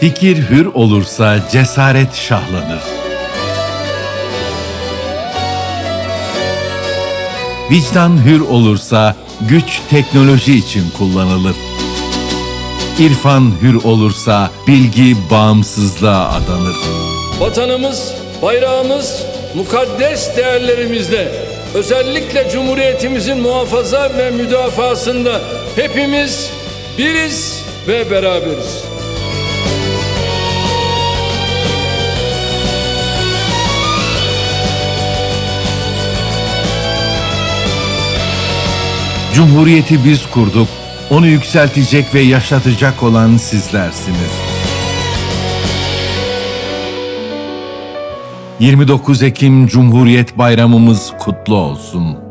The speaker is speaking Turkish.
Fikir hür olursa cesaret şahlanır. Vicdan hür olursa güç teknoloji için kullanılır. İrfan hür olursa bilgi bağımsızlığa adanır. Vatanımız, bayrağımız, mukaddes değerlerimizde özellikle Cumhuriyetimizin muhafaza ve müdafasında hepimiz biriz ve beraberiz. Cumhuriyeti biz kurduk, onu yükseltecek ve yaşatacak olan sizlersiniz. 29 Ekim Cumhuriyet Bayramımız kutlu olsun.